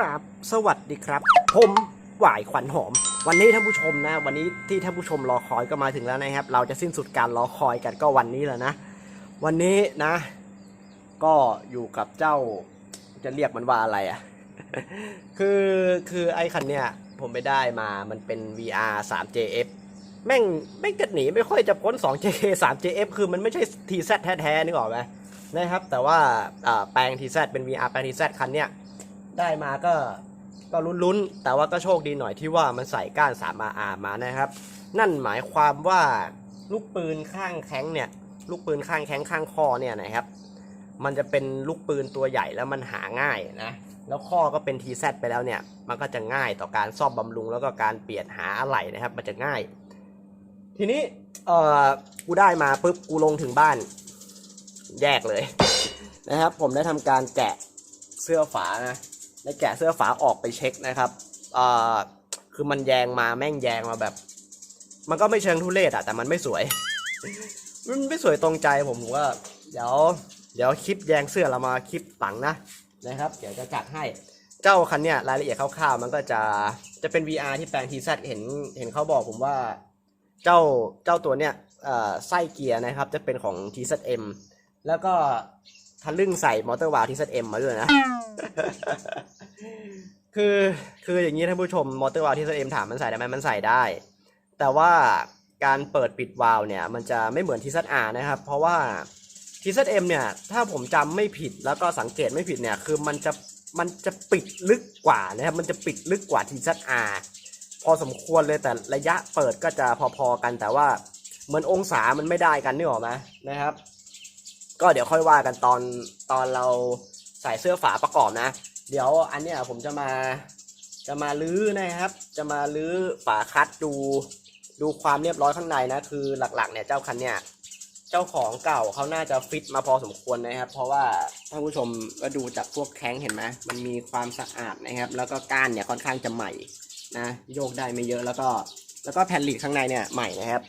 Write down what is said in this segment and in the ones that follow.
ราบสวัสดีครับ ผมหวายขวัญหอม วันนี้ท่านผู้ชมนะ วันนี้ที่ท่านผู้ชมรอคอยก็มาถึงแล้วนะครับ เราจะสิ้นสุดการรอคอยกันก็วันนี้แล้วนะ วันนี้นะ ก็อยู่กับเจ้าจะเรียกมันว่าอะไรอะ่ะ คือคือไอ้คันเนี้ยผมไปได้มามันเป็น VR 3JF แม่งแม่งกระหนีไม่ค่อยจะพ้น 2JK 3JF คือมันไม่ใช่ TZ แท้ๆนึกออกไหมนะครับ แต่ว่าอ่าแปลง TZ เป็น VR แปลง TZ คันเนี้ย ได้มาก็ก็ลุ้นๆ แต่ว่าก็โชคดีหน่อยที่ว่ามันใส่ก้าน 3RR มานะครับ นั่นหมายความว่าลูกปืนข้างแข้งเนี่ย ลูกปืนข้างแข้งข้างคอเนี่ยนะครับ มันจะเป็นลูกปืนตัวใหญ่แล้วมันหาง่ายนะ แล้วข้อก็เป็น TZ ไปแล้วเนี่ย มันก็จะง่ายต่อการซ่อมบำรุงแล้วก็การเปลี่ยนหาอะไหล่นะครับ มันจะง่าย ทีนี้เออกูได้มาปุ๊บกูลงถึงบ้าน แยกเลยนะครับ ผมได้ทำการแกะเสื้อฝานะ ได้แกะเสื้อฝาออกไปเช็คนะครับเอ่อคือมันแยงมาแม่งแยงมาแบบ มันก็ไม่เชิงทุเรศอะแต่มันไม่สวย มันไม่สวยตรงใจผมผมว่า เดี๋ยว เดี๋ยวคลิปแยงเสื้อเรามาคลิปหลังนะนะครับ เดี๋ยวจะจัดให้เจ้าคันเนี้ยรายละเอียดคร่าวๆมันก็จะจะเป็น VR ที่แปลงทีซเห็นเห็นเขาบอกผมว่าเจ้าเจ้าตัวเนี้ยเอ่อไส้เกียร์นะครับจะเป็นของ TZM แล้วก็ ทะลึ่งใส่มอเตอร์วาล์ว TZM มาด้วยนะ คือคืออย่างนี้ท่านผู้ชมมอเตอร์วาล์ว TZM ถามมันใส่ได้ไหมมันใส่ได้ แต่ว่าการเปิดปิดวาล์วเนี่ยมันจะไม่เหมือน TZR นะครับ เพราะว่า TZM เนี่ยถ้าผมจำไม่ผิดแล้วก็สังเกตไม่ผิดเนี่ยคือมันจะมันจะปิดลึกกว่านะครับมันจะปิดลึกกว่า TZR พอสมควรเลยแต่ระยะเปิดก็จะพอๆกันแต่ว่าเหมือนองศามันไม่ได้กันนึกออกไหมนะครับ ก็เดี๋ยวค่อยว่ากันตอนตอนเราใส่เสื้อฝาประกอบนะ เดี๋ยวอันเนี้ยผมจะมาจะมาลื้อนะครับ จะมาลื้อฝาคัดดูดูความเรียบร้อยข้างในนะคือหลักๆเนี่ยเจ้าคันเนี่ยเจ้าของเก่าเขาน่าจะฟิตมาพอสมควรนะครับ เพราะว่าท่านผู้ชมก็ดูจากพวกแข้งเห็นไหมมันมีความสะอาดนะครับ แล้วก็ก้านเนี่ยค่อนข้างจะใหม่นะโยกได้ไม่เยอะแล้วก็ แล้วก็แผ่นหลีดข้างในเนี่ยใหม่นะครับ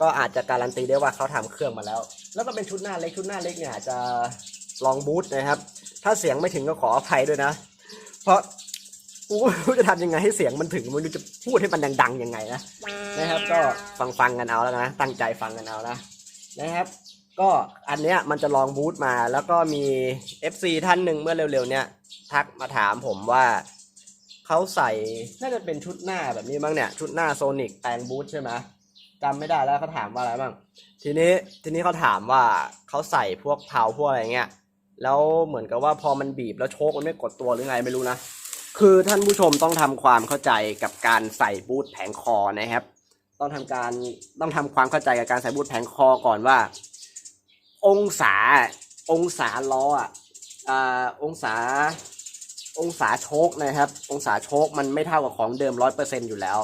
ก็อาจจะการันตีได้ว่าเขาทำเครื่องมาแล้ว แล้วก็เป็นชุดหน้าเล็กชุดหน้าเล็กเนี่ยอาจจะลองบูทนะครับ ถ้าเสียงไม่ถึงก็ขออภัยด้วยนะ เพราะกูไม่รู้จะทำยังไงให้เสียงมันถึงม่รู้จะพูดให้มันดังๆยังไงนะนะครับ ก็ฟังฟังๆกันเอาแล้วนะ ตั้งใจฟังกันเอานะนะครับ ก็อันเนี้ยมันจะลองบูทมา แล้วก็มี FC ท่านหนึ่งเมื่อเร็วๆ เนี้ยทักมาถามผมว่าเขาใส่น่าจะเป็นชุดหน้าแบบนี้บ้างเนี่ย ชุดหน้าโซนิกแปลงบูทใช่ไหม จำไม่ได้แล้วเขาถามว่าอะไรบ้างทีนี้ทีนี้เขาถามว่าเขาใส่พวกเผาพวกอะไรเงี้ยแล้วเหมือนกับว่าพอมันบีบแล้วโชคมันไม่กดตัวหรือไงไม่รู้นะคือท่านผู้ชมต้องทำความเข้าใจกับการใส่บูทแผงคอนะครับ ต้องทำการต้องทำความเข้าใจกับการใส่บูทแผงคอก่อนว่า องศาองศาล้ออะอ่าองศาองศาโชคนะครับ องศาโชคมันไม่เท่ากับของเดิมร้อยเปอร์เซ็นอยู่แล้ว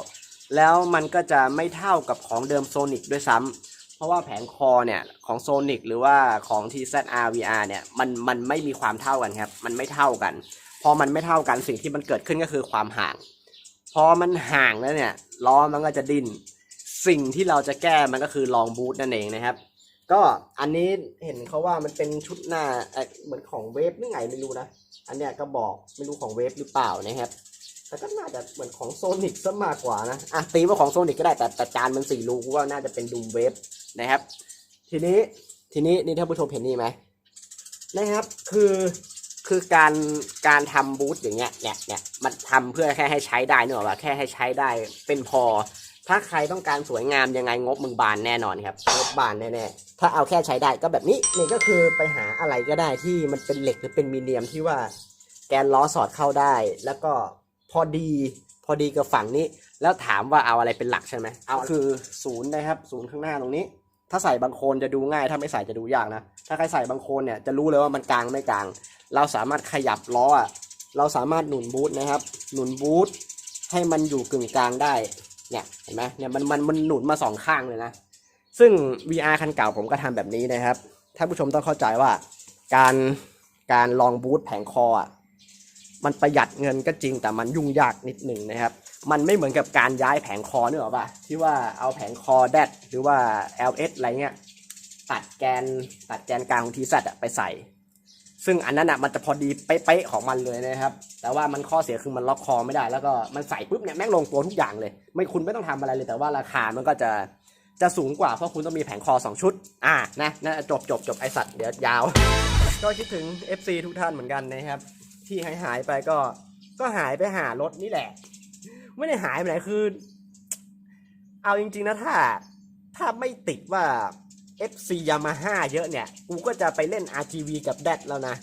แล้วมันก็จะไม่เท่ากับของเดิมโซนิกด้วยซ้ำเพราะว่าแผงคอเนี่ยของโซนิกหรือว่าของ TZR VR เนี่ยมันมันไม่มีความเท่ากันครับ มันไม่เท่ากัน พอมันไม่เท่ากันสิ่งที่มันเกิดขึ้นก็คือความห่าง พอมันห่างแล้วเนี่ยล้อมันก็จะดิ้น สิ่งที่เราจะแก้มันก็คือลองบูทนั่นเองนะครับก็อันนี้เห็นเขาว่ามันเป็นชุดหน้าเหมือนของเวฟหรือไงไม่รู้นะ อันเนี้ยก็บอกไม่รู้ของเวฟหรือเปล่านะครับ แต่ก็น่าจะเหมือนของโซนิกซะมากกว่านะอะตีว่าของโซนิกก็ได้แต่แต่จานมันสี่รูกูว่าน่าจะเป็นดูมเวฟนะครับ ทีนี้ทีนี้นี่ท่านผู้ชมเห็นนี่ไหมนะครับ คือคือการการทำบูธอย่างเงี้ยเนี่ยเนี่ยมันทำเพื่อแค่ให้ใช้ได้เนอะว่าแค่ให้ใช้ได้เป็นพอ ถ้าใครต้องการสวยงามยังไงงบมึงบานแน่นอนครับงบบานแน่ๆถ้าเอาแค่ใช้ได้ก็แบบนี้นี่ก็คือไปหาอะไรก็ได้ที่มันเป็นเหล็กหรือเป็นมีเดียมที่ว่าแกนล้อสอดเข้าได้แล้วก็ พอดีพอดีกับฝั่งนี้ แล้วถามว่าเอาอะไรเป็นหลักใช่ไหมเอาคือศูนย์นะครับศูนย์ข้างหน้าตรงนี้ ถ้าใส่บางโคนจะดูง่าย ถ้าไม่ใส่จะดูยากนะถ้าใครใส่บางโคนเนี่ยจะรู้เลยว่ามันกลางไม่กลาง เราสามารถขยับล้ออะเราสามารถหนุนบูทนะครับ หนุนบูทให้มันอยู่กึ่งกลางได้เนี่ยเห็นไหมเนี่ยมันมันมันหนุนมาสองข้างเลยนะซึ่ง VR คันเก่าผมก็ทำแบบนี้นะครับท่านผู้ชมต้องเข้าใจว่า การการลองบูทแผงคออะ มันประหยัดเงินก็จริงแต่มันยุ่งยากนิดหนึ่งนะครับ มันไม่เหมือนกับการย้ายแผงคอเนกอะป่ะที่ว่าเอาแผงคอแดดหรือว่า LS อะไรเงี้ยตัดแกนตัดแกนกลางของทีซัอะไปใส่ ซึ่งอันนั้นอะมันจะพอดีเป๊ะๆของมันเลยนะครับ แต่ว่ามันข้อเสียคือมันล็อกคอไม่ได้ แล้วก็มันใส่ปุ๊บเนี่ยแม่งลงตัวทุกอย่างเลย ไม่คุณไม่ต้องทำอะไรเลย แต่ว่าราคามันก็จะจะสูงกว่าเพราะคุณต้องมีแผงคอ 2 ชุด อ่านะนะจบจบจบไอสัตว์เดี๋ยวยาว ก็คิดถึง FC ทุกท่านเหมือนกันนะครับ ที่หายหายไปก็ ก็หายไปหารถนี่แหละ ไม่ได้หายไปไหนคือ เอาจริง ๆ นะถ้า ถ้าไม่ติดว่า FC Yamaha เยอะเนี่ย กูก็จะไปเล่น RGV กับแดดแล้วนะ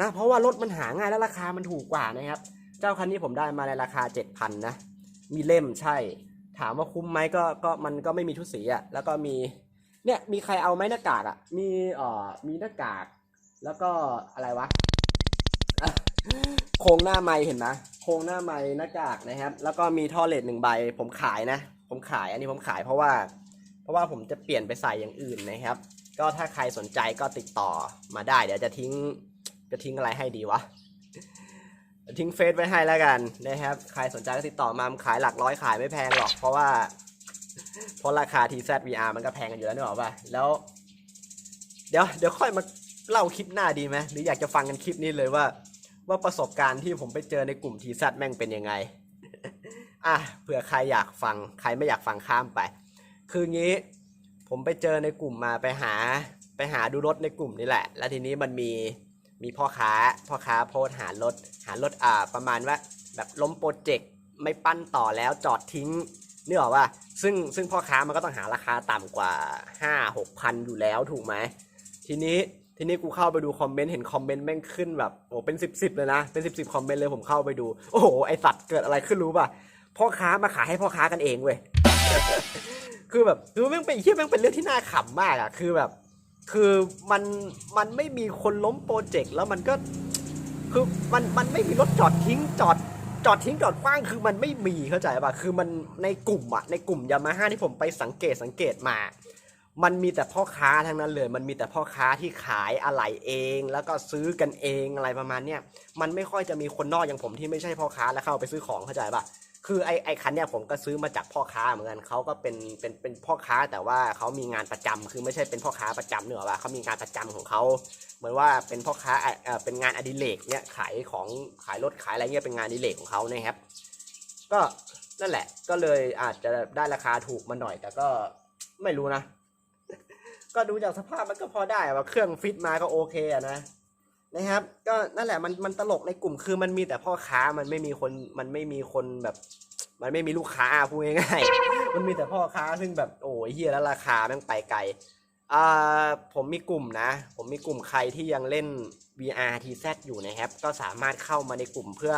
นะ เพราะว่ารถมันหาง่ายแล้วราคามันถูกกว่านะครับ เจ้าคันนี้ผมได้มาในราคา 7,000 นะ มีเล่มใช่ ถามว่าคุ้มไหมก็ก็มันก็ไม่มีชุดสีอะแล้วก็มีเนี่ยมีใครเอาไหมหน้ากากอะมีเอ่อมีหน้ากาก แล้วก็อะไรวะ โครงหน้าไม้เห็นไหมโครงหน้าไม้หน้ากากนะครับ แล้วก็มีท่อเลดหนึ่งใบ ผมขายนะ ผมขายอันนี้ผมขายเพราะว่า เพราะว่าผมจะเปลี่ยนไปใส่อย่างอื่นนะครับ ก็ถ้าใครสนใจก็ติดต่อมาได้ เดี๋ยวจะทิ้งจะทิ้งอะไรให้ดีวะทิ้งเฟซไว้ให้แล้วกันนะครับ ใครสนใจก็ติดต่อมาขายหลักร้อยขายไม่แพงหรอก เพราะว่า เพราะราคา TZ VR มันก็แพงกันอยู่แล้วนึกออกป่ะแล้ว เดี๋ยวเดี๋ยวค่อยมาเล่าคลิปหน้าดีไหมหรืออยากจะฟังกันคลิปนี้เลยว่า ว่าประสบการณ์ที่ผมไปเจอในกลุ่ม TZ แม่งเป็นยังไง อะเผื่อใครอยากฟังใครไม่อยากฟังข้ามไป คืองี้ผมไปเจอในกลุ่มมาไปหาไปหาดูรถในกลุ่มนี่แหละ แล้วทีนี้มันมีมีพ่อค้าพ่อค้าโพสหารถหารถอ่าประมาณว่าแบบล้มโปรเจกต์ไม่ปั้นต่อแล้วจอดทิ้งเนี่หรอว่าซึ่งซึ่งพ่อค้ามันก็ต้องหาราคาต่ำกว่า 5 6พันอยู่แล้วถูกไหมทีนี้ ทีนี้กูเข้าไปดูคอมเมนต์เห็นคอมเมนต์แม่งขึ้นแบบโอ้เป็นสิบสิบเลยนะ เป็นสิบสิบคอมเมนต์เลยผมเข้าไปดู โอ้โหไอสัตว์เกิดอะไรขึ้นรู้ป่ะพ่อค้ามาขายให้พ่อค้ากันเองเว้ยคือแบบคือแม่งเป็นเฮียแม่งเป็นเรื่องที่น่าขำมากอะคือแบบ คือมันมันไม่มีคนล้มโปรเจกต์แล้วมันก็คือมันมันไม่มีรถจอดทิ้งจอดจอดทิ้งจอดขว้างคือมันไม่มีเข้าใจป่ะคือมันในกลุ่มอะในกลุ่มยามาฮ่าที่ผมไปสังเกตสังเกตมา มันมีแต่พ่อค้าทั้งนั้นเลย มันมีแต่พ่อค้าที่ขายอะไหล่เอง แล้วก็ซื้อกันเองอะไรประมาณเนี้ยมันไม่ค่อยจะมีคนนอกอย่างผมที่ไม่ใช่พ่อค้าแล้วเข้าไปซื้อของเข้าใจป่ะคือไอไอคันเนี่ยผมก็ซื้อมาจากพ่อค้าเหมือนกันเขาก็เป็นเป็นเป็นพ่อค้าแต่ว่าเขามีงานประจำคือไม่ใช่เป็นพ่อค้าประจำเนอะว่าเขามีงานประจำของเขาเหมือนว่าเป็นพ่อค้าเออเอ่อเป็นงานอดิเรกเนี่ยขายของขายรถขายอะไรเงี้ยเป็นงานอดิเรกของเขานะครับ ก็นั่นแหละก็เลยอาจจะได้ราคาถูกมาหน่อย แต่ก็ไม่รู้นะ ก็ดูจากสภาพมันก็พอได้ว่าเครื่องฟิตมาก็โอเคอะนะนะครับ ก็นั่นแหละมันมันตลกในกลุ่มคือมันมีแต่พ่อค้ามันไม่มีคนมันไม่มีคนแบบ มันไม่มีลูกค้าพูดง่ายๆมันมีแต่พ่อค้าซึ่งแบบโอ้ยเฮียแล้วราคาแม่งไปไกลอ่าผมมีกลุ่มนะ ผมมีกลุ่มใครที่ยังเล่น VR TZ อยู่นะครับ ก็สามารถเข้ามาในกลุ่มเพื่อ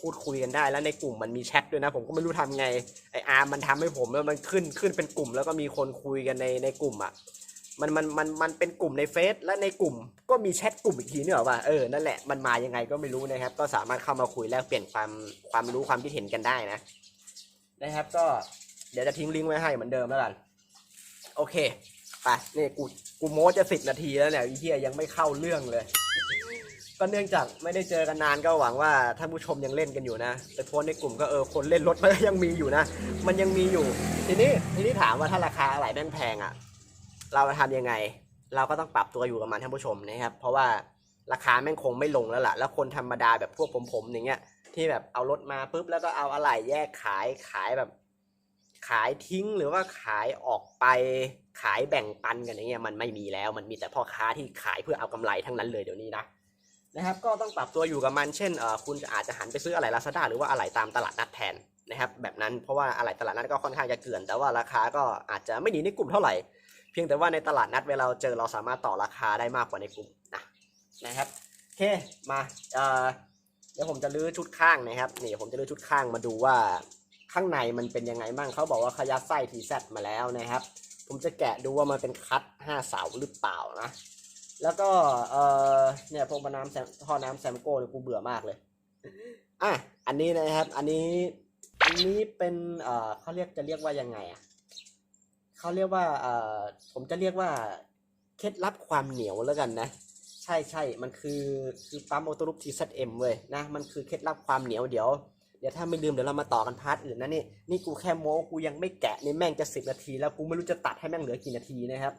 พูดคุยกันได้แล้วในกลุ่มมันมีแชทด้วยนะ ผมก็ไม่รู้ทำไงไออาร์มันทำให้ผมแล้วมันขึ้นขึ้นเป็นกลุ่มแล้วก็มีคนคุยกันในในกลุ่มอะ มันมันมันมันเป็นกลุ่มในเฟซและในกลุ่มก็มีแชทกลุ่มอีกทีเนี่ยว่าเออนั่นแหละมันมายังไงก็ไม่รู้นะครับ ก็สามารถเข้ามาคุยแลกเปลี่ยนความความรู้ความคิดเห็นกันได้นะ นะครับ ก็เดี๋ยวจะทิ้งลิงก์ไว้ให้เหมือนเดิมแล้วกันโอเคไปนี่กูกูโม้จะสิบนาทีแล้วเนี่ยไอเฮียยังไม่เข้าเรื่องเลย ก็เนื่องจากไม่ได้เจอกันนานก็หวังว่าท่านผู้ชมยังเล่นกันอยู่นะไปโพสในกลุ่มก็เออคนเล่นรถมันก็ยังมีอยู่นะ มันยังมีอยู่ ทีนี้ทีนี้ถามว่าถ้าราคาอะไรแม่งแพงอะ เราจะทำยังไง เราก็ต้องปรับตัวอยู่กับมันท่านผู้ชมนะครับ เพราะว่าราคาแม่งคงไม่ลงแล้วล่ะ แล้วคนธรรมดาแบบพวกผมผมอย่างเงี้ย ที่แบบเอารถมาปุ๊บแล้วก็เอาอะไหล่แยกขายขายแบบ ขายทิ้งหรือว่าขายออกไปขายแบ่งปันกันอย่างเงี้ยมันไม่มีแล้ว มันมีแต่พ่อค้าที่ขายเพื่อเอากำไรทั้งนั้นเลยเดี๋ยวนี้นะนะครับ ก็ต้องปรับตัวอยู่กับมัน เช่นเออคุณอาจจะหันไปซื้ออะไหล่ลาซาด้าหรือว่าอะไหล่ตามตลาดนัดแทนนะครับ แบบนั้นเพราะว่าอะไหล่ตลาดนัดก็ค่อนข้างจะเกื่อน แต่ว่าราคาก็อาจจะไม่หนีในกลุ่มเท่าไหร่ เพียงแต่ว่าในตลาดนัดเวลาเราเจอเราสามารถต่อราคาได้มากกว่าในกลุ่มนะนะครับโอเคมาเอ่อเดี๋ยวผมจะลื้อชุดข้างนะครับนี่ผมจะลื้อชุดข้างมาดูว่าข้างในมันเป็นยังไงบ้างเขาบอกว่าขยัดไส้ทีแซมาแล้วนะครับ ผมจะแกะดูว่ามันเป็นคัดห้าเสาหรือเปล่านะแล้วก็เออเนี่ยพวกน้ำแซมท่อน้ำแซมโก้เนี่ยกูเบื่อมากเลยอะอันนี้นะครับ อันนี้อันนี้เป็นเอ่อเขาเรียกจะเรียกว่ายังไงอะ เขาเรียกว่าเอ่อผมจะเรียกว่าเคล็ดลับความเหนียวแล้วกันนะ ใช่ใช่มันคือคือปั๊มออโต้ลูก TZM เว้ยนะมันคือเคล็ดลับความเหนียวเดี๋ยวเดี๋ยวถ้าไม่ลืมเดี๋ยวเรามาต่อกันพาร์ทอื่นนะนี่นี่กูแค่โม้กูยังไม่แกะนี่แม่งจะสิบนาที แล้วกูไม่รู้จะตัดให้แม่งเหลือกี่นาทีนะครับ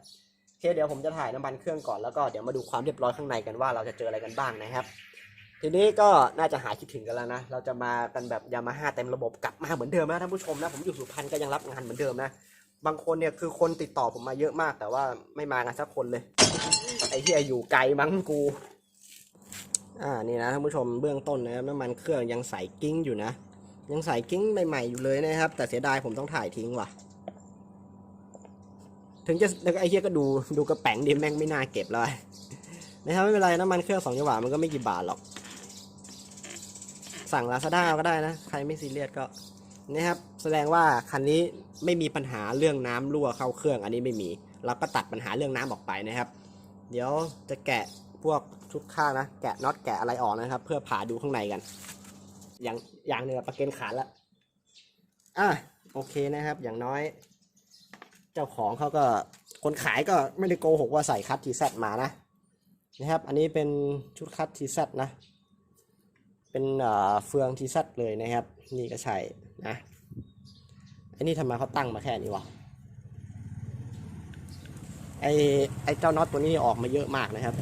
เคเดี๋ยวผมจะถ่ายน้ำมันเครื่องก่อนแล้วก็เดี๋ยวมาดูความเรียบร้อยข้างในกันว่าเราจะเจออะไรกันบ้างนะครับ ทีนี้ก็น่าจะหายคิดถึงกันแล้วนะเราจะมากันแบบยามาฮ่าเต็มระบบกลับมาเหมือนเดิมนะท่านผู้ชมนะผมอยู่สุพรรณก็ยังรับงานเหมือนเดิมนะ บางคนเนี่ยคือคนติดต่อผมมาเยอะมาก แต่ว่าไม่มากันสักคนเลย ไอ้เหี้ยอยู่ไกลมั้งกู อ่านี่นะท่านผู้ชมเบื้องต้นนะครับน้ำมันเครื่องยังใสกิ้งอยู่นะ ยังใสกิ้งใหม่ๆอยู่เลยนะครับ แต่เสียดายผมต้องถ่ายทิ้งว่ะ ถึงจะไอ้เหี้ยก็ดูดูกระแป๋งดิแม่งไม่น่าเก็บเลยนะครับไม่เป็นไรน้ำมันเครื่องสองจังหวะมันก็ไม่กี่บาทหรอก สั่งลาซาด้าก็ได้นะ ใครไม่ซีเรียสก็ นะครับ แสดงว่าคันนี้ไม่มีปัญหาเรื่องน้ำรั่วเข้าเครื่อง อันนี้ไม่มี เราก็ตัดปัญหาเรื่องน้ำออกไปนะครับ เดี๋ยวจะแกะพวกชุดข้างนะ แกะน็อตแกะอะไรออกนะครับ เพื่อผ่าดูข้างในกัน อย่างอย่างหนึ่งอประเกันขาดแล้วอะโอเคนะครับ อย่างน้อย เจ้าของเขาก็คนขายก็ไม่ได้โกหกว่าใส่คัตทีแซมานะนะครับ อันนี้เป็นชุดคัตทีแซนะ เป็นเฟืองทีแซเลยนะครับ นี่ก็ใช่นะไอ้นี่ทำไมเขาตั้งมาแค่นี้วะไอ้ไอ้เจ้าน็อตตัวนี้ออกมาเยอะมากนะครับ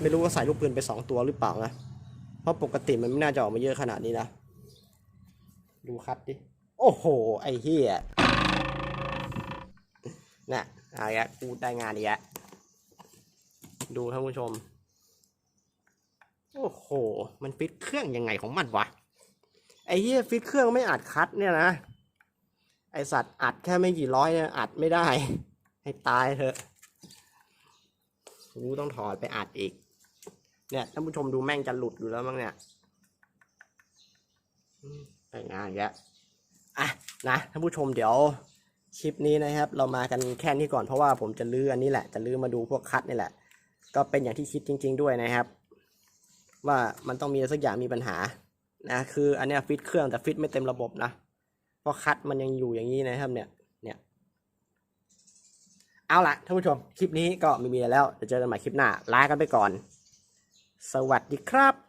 ไม่รู้ว่าใส่ลูกปืนไปสองตัวหรือเปล่านะ เพราะปกติมันไม่น่าจะออกมาเยอะขนาดนี้นะ ดูคัดดิ โอ้โห ไอ้เฮียน่ะอะไระกูได้งานอีกแล้วดูท่านผู้ชม โอ้โห มันฟิตเครื่องยังไงของมันวะ ไอ้เหี้ยฟิตเครื่องไม่อัดคัดเนี่ยนะ ไอสัตว์อัดแค่ไม่กี่ร้อยเนี่ยอัดไม่ได้ ให้ตายเถอะ กูต้องถอดไปอัดอีก เนี่ยท่านผู้ชมดูแม่งจะหลุดอยู่แล้วมั้งเนี่ยแต่งานอีกแล้วอะนะท่านผู้ชมเดี๋ยวคลิปนี้นะครับ เรามากันแค่นี้ก่อนเพราะว่าผมจะลื้ออันนี้แหละ จะลื้อมาดูพวกคัดนี่แหละ ก็เป็นอย่างที่คิดจริง ๆ ด้วยนะครับ ว่ามันต้องมีสักอย่างมีปัญหานะคืออันนี้ฟิตเครื่องแต่ฟิตไม่เต็มระบบนะเพราะคัดมันยังอยู่อย่างนี้นะครับเนี่ยเนี่ยเอาละท่านผู้ชมคลิปนี้ก็ไม่มีอะไรแล้วเดี๋ยวเจอกันใหม่คลิปหน้าลากันไปก่อน สวัสดีครับ